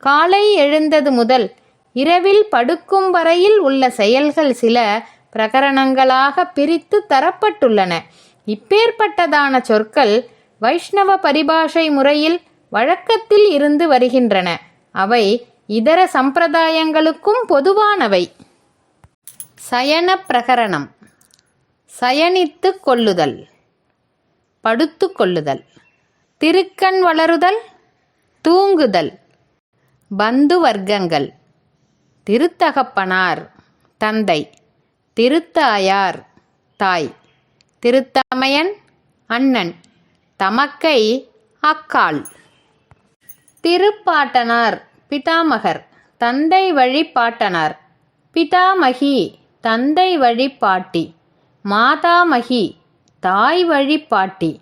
காலை எழுந்தது முதல் இரவில் படுக்கும் வரையில் உள்ள செயல்கள் சில பிரகரணங்களாக பிரித்து தரப்பட்டுள்ளன. இப்பேற்பட்டதான சொற்கள் வைஷ்ணவ பரிபாஷை முறையில் வழக்கத்தில் இருந்து வருகின்றன. அவை இதர சம்பிரதாயங்களுக்கும் பொதுவானவை. சயன பிரகரணம். சயனித்து கொள்ளுதல். படுத்து கொள்ளுதல். திருக்கண் வளருதல். தூங்குதல். பந்து வர்க்கங்கள் திருத்தகப்பனார் தந்தை. திருத்தாயார் தாய். திருத்தமையன் அண்ணன். தமக்கை அக்காள். திருப்பாட்டனார் பிதாமகர். தந்தை வழி பாட்டனார் பிதாமகி தந்தை வழி பாட்டி மாதாமகி தாய் வழி பாட்டி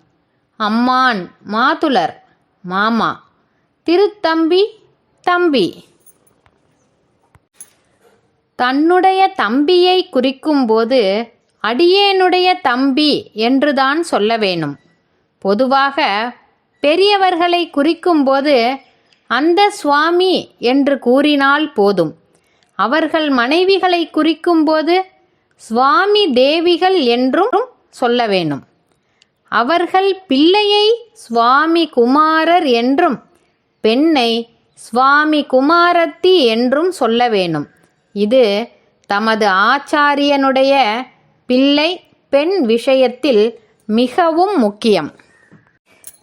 அம்மான் மாதுலர் மாமா. திருத்தம்பி தம்பி. தன்னுடைய தம்பியை குறிக்கும்போது அடியேனுடைய தம்பி என்றுதான் சொல்ல வேணும். பொதுவாக பெரியவர்களை குறிக்கும்போது அந்த சுவாமி என்று கூறினால் போதும். அவர்கள் மனைவிகளை குறிக்கும்போது சுவாமி தேவிகள் என்றும் சொல்ல வேணும். அவர்கள் பிள்ளையை சுவாமி குமாரர் என்றும் பெண்ணை சுவாமி குமாரத்தி என்றும் சொல்ல வேணும். இது தமது ஆச்சாரியனுடைய பிள்ளை பெண் விஷயத்தில் மிகவும் முக்கியம்.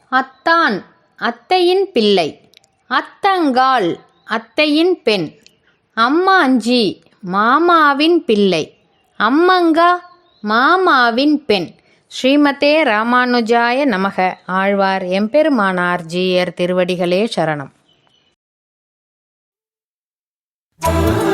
அத்தான் அத்தையின் பிள்ளை. அத்தங்கால் அத்தையின் பெண். அம்மாஞ்சி மாமாவின் பிள்ளை. அம்மங்கா மாமாவின் பெண். ஸ்ரீமதே ராமானுஜாய நமக. ஆழ்வார் எம்பெருமானார் ஜீயர் திருவடிகளே சரணம். Oh.